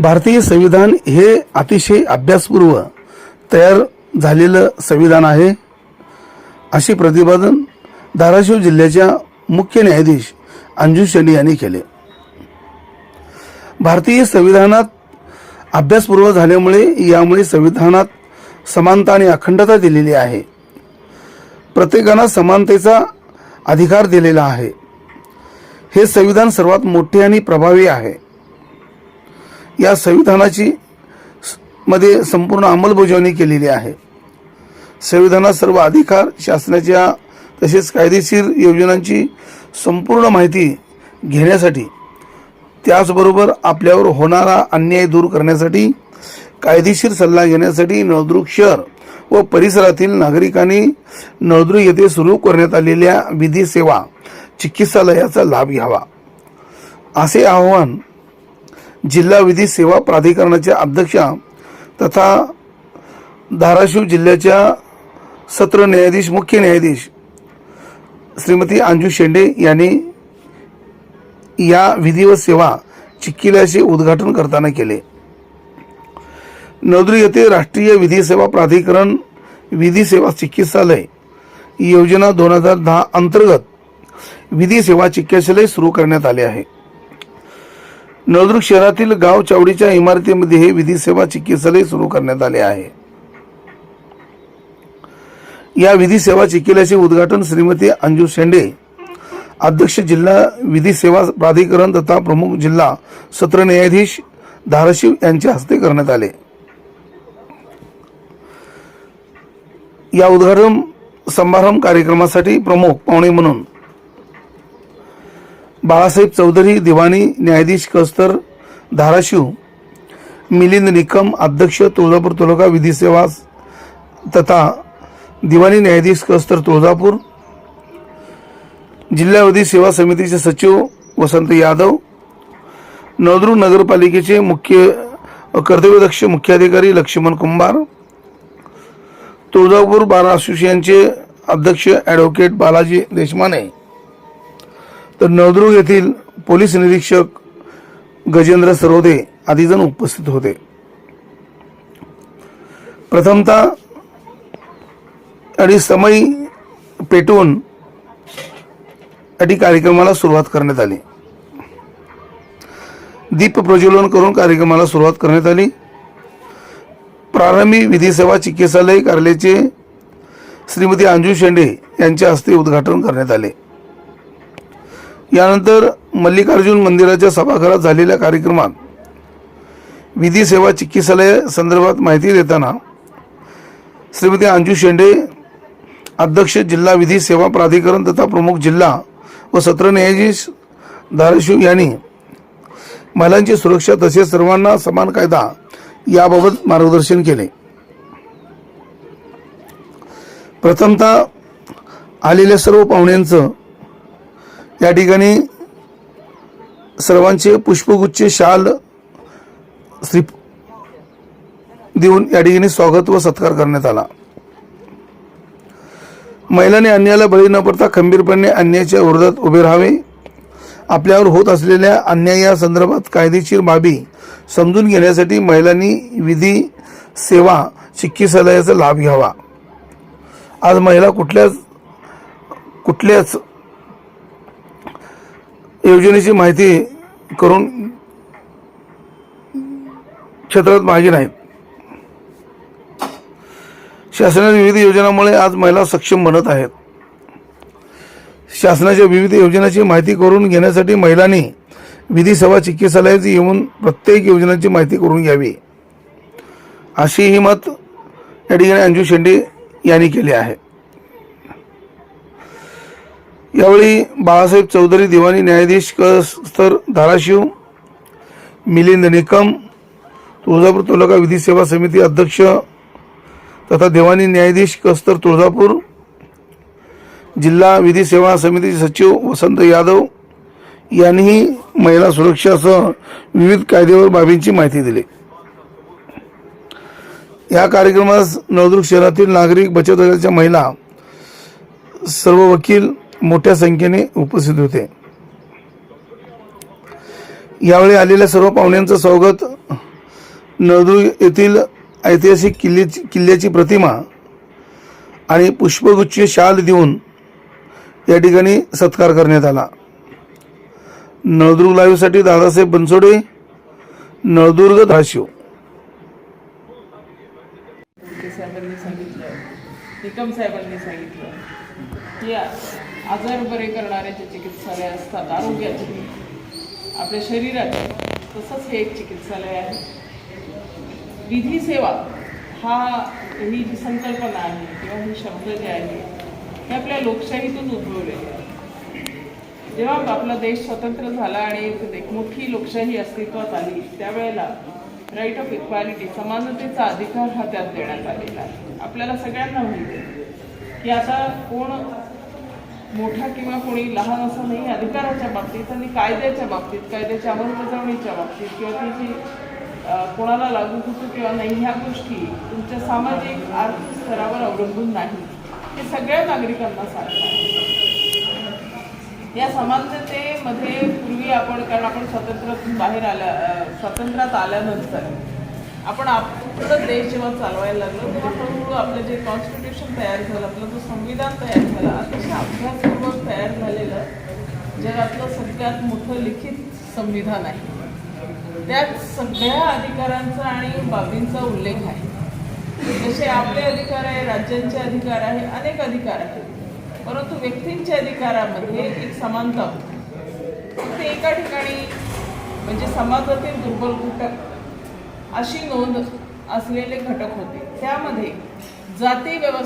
भारतीय संविधान हे अतिशय अभ्यासपूर्व तयार झालेलं संविधान आहे. असे प्रतिपादन धाराशिव जिल्ह्याच्या मुख्य न्यायाधीश अंजू शेंडे यांनी केले. भारतीय संविधानात अभ्यासपूर्व झाल्यामुळे यामुळे संविधानात समानता आणि अखंडता दिलेली आहे. प्रत्येकाला समानतेचा अधिकार दिलेला आहे. हे संविधान सर्वात मोठे आणि प्रभावी आहे. या संविधानाची मध्ये संपूर्ण अंमलबजावणी केलेली आहे. संविधानात सर्व अधिकार शासनाच्या तसेच कायदेशीर योजनांची संपूर्ण माहिती घेण्यासाठी त्याचबरोबर आपल्यावर होणारा अन्याय दूर करण्यासाठी कायदेशीर सल्ला घेण्यासाठी नळदुर्ग शहर व परिसरातील नागरिकांनी नळदुर्ग येथे सुरू करण्यात आलेल्या विधी सेवा चिकित्सालयाचा लाभ घ्यावा. असे आवाहन जिल्हा विधी सेवा प्राधिकरणाच्या अध्यक्षा तथा धाराशिव जिल्ह्याच्या सत्र न्यायाधीश मुख्य न्यायाधीश श्रीमती अंजू शेंडे यांनी या विधी व सेवा चिक्किल्याचे उद्घाटन करताना केले. नवदुर्ग येथे राष्ट्रीय विधी सेवा प्राधिकरण विधी सेवा चिकित्सालय योजना दोन हजार दहा अंतर्गत विधी सेवा चिकित्सालय सुरू करण्यात आले आहे. नळदुर्ग शहरातील गाव चावडीच्या इमारतीमध्ये हे विधी सेवा चिकित्सालय सुरू करण्यात आले आहे. या विधी सेवा चिकित्सालयाचे उद्घाटन श्रीमती अंजू शेंडे अध्यक्ष जिल्हा विधी सेवा प्राधिकरण तथा प्रमुख जिल्हा सत्र न्यायाधीश धाराशिव यांच्या हस्ते करण्यात आले. या उद्घाटन समारंभ कार्यक्रमासाठी प्रमुख पाहुणे म्हणून बाळासाहेब चौधरी दिवाणी न्यायाधीश कस्तर धाराशिव मिलिंद निकम अध्यक्ष तुळजापूर तालुका विधी सेवा तथा दिवाणी न्यायाधीश कस्तर तुळजापूर जिल्हावधी सेवा समितीचे सचिव वसंत यादव नवद्रू नगरपालिकेचे मुख्य कर्तव्यदक्ष मुख्याधिकारी लक्ष्मण कुंभार तुळजापूर बार असोसिएशनचे अध्यक्ष ॲडव्होकेट बालाजी देशमाने तर नळदुर्ग येथील पोलीस निरीक्षक गजेंद्र सरोदे आदीजण उपस्थित होते. प्रथमतः आणि समय पेटवून अटी कार्यक्रमाला सुरुवात करण्यात आली. दीप प्रज्वलन करून कार्यक्रमाला सुरुवात करण्यात आली. प्रारंभी विधी सेवा चिकित्सालय कार्यालयाचे श्रीमती अंजू शेंडे यांच्या हस्ते उद्घाटन करण्यात आले. यानंतर मल्लिकार्जुन मंदिराच्या सभागृहात झालेल्या कार्यक्रमात विधी सेवा चिकित्सालय संदर्भात माहिती देताना श्रीमती अंजू शेंडे अध्यक्ष जिल्हा विधी सेवा प्राधिकरण तथा प्रमुख जिल्हा व सत्र न्यायाधीश धाराशिव यांनी महिलांची सुरक्षा तसेच सर्वांना समान कायदा याबाबत मार्गदर्शन केले. प्रथमतः आलेल्या सर्व पाहुण्यांचं या ठिकाणी सर्वांचे पुष्पगुच्छ शाल श्री देऊन या ठिकाणी स्वागत व सत्कार करण्यात आला. महिलांनी अन्यायाला बळी न पडता खंबीरपणे अन्यायाच्या विरोधात उभे राहावे. आपल्यावर होत असलेल्या अन्याय या संदर्भात कायदेशीर बाबी समजून घेण्यासाठी महिलांनी विधी सेवा चिकित्सालयाचा लाभ घ्यावा. आज महिला कुठल्याच कुठल्याच योजनेची माहिती करून क्षेत्रात मागे नाहीत शासनाच्या विविध योजनांमुळे आज महिला सक्षम बनत आहेत. शासनाच्या विविध योजनांची माहिती करून घेण्यासाठी महिलांनी विधी सभा चिकित्सालयात येऊन प्रत्येक योजनांची माहिती करून घ्यावी. अशी ही मत या ठिकाणी अंजू शेंडे यांनी केली आहे. यावेळी बाळासाहेब चौधरी दिवाणी न्यायाधीश कस्तर धाराशिव मिलिंद निकम तुळजापूर तालुका विधी सेवा समिती अध्यक्ष तथा दिवाणी न्यायाधीश कस्तर तुळजापूर जिल्हा विधी सेवा समितीचे सचिव वसंत यादव यांनीही महिला सुरक्षासह विविध कायदेवर बाबींची माहिती दिली. या कार्यक्रमास नवदुर्ग शहरातील नागरिक बचत गटाच्या महिला सर्व वकील मोठ्या संख्येने उपस्थित होते. यावेळी आलेल्या सर्व पाहुण्यांचं स्वागत. नळदुर्ग येथील ऐतिहासिक किल्ल्याची किल्ल्याची प्रतिमा आणि पुष्पगुच्छ शाल देऊन या ठिकाणी सत्कार करण्यात आला. नळदुर्ग लाईव्हसाठी दादासाहेब बनसोडे नळदुर्ग धाशिव ते साहेबांनी सांगितलं निकम साहेबांनी सांगितलं. की आजार बरे करणारे जे चिकित्सालय असतात आरोग्याचे. आपल्या शरीराचे. तसंच हे एक चिकित्सालय आहे. विधी सेवा हा ही जी संकल्पना आहे किंवा हे शब्द जे आहे हे आपल्या लोकशाहीतून उद्भवले. जेव्हा आपला देश स्वतंत्र झाला आणि एक मोठी लोकशाही अस्तित्वात आली त्यावेळेला राईट ऑफ इक्वॅलिटी समानतेचा अधिकार हा त्यात देण्यात आलेला आहे. आपल्याला सगळ्यांना माहिती की आता कोण मोठा किंवा कोणी लहान असं नाही अधिकाराच्या बाबतीत आणि कायद्याच्या बाबतीत कायद्याच्या अंमलबजावणीच्या बाबतीत किंवा त्याची कोणाला लागू होतो किंवा नाही ह्या गोष्टी तुमच्या सामाजिक आर्थिक स्तरावर अवलंबून नाही हे सगळ्या नागरिकांना सांगतात आहे. या समानतेमध्ये पूर्वी आपण कारण आपण स्वतंत्र बाहेर आल्या स्वातंत्र्यात आल्यानंतर आपण आपलं देश जेव्हा चालवायला लागलो तेव्हा हळूहळू आपलं जे कॉन्स्टिट्यूशन तयार झालं आपलं जो संविधान तयार झालं अतिशय अभ्यासपूर्वक तयार झालेलं जगातलं सगळ्यात मोठं लिखित संविधान आहे. त्यात सगळ्या अधिकारांचा आणि बाबींचा उल्लेख आहे. जसे आपले अधिकार आहे राज्यांचे अधिकार आहे अनेक अधिकार आहेत. परंतु व्यक्तींच्या अधिकारामध्ये एक समानता होती. फक्त एका ठिकाणी म्हणजे समाजातील दुर्बल घटक अशी नोंद असलेले घटक होते. त्यामध्ये जाती व्यवस्था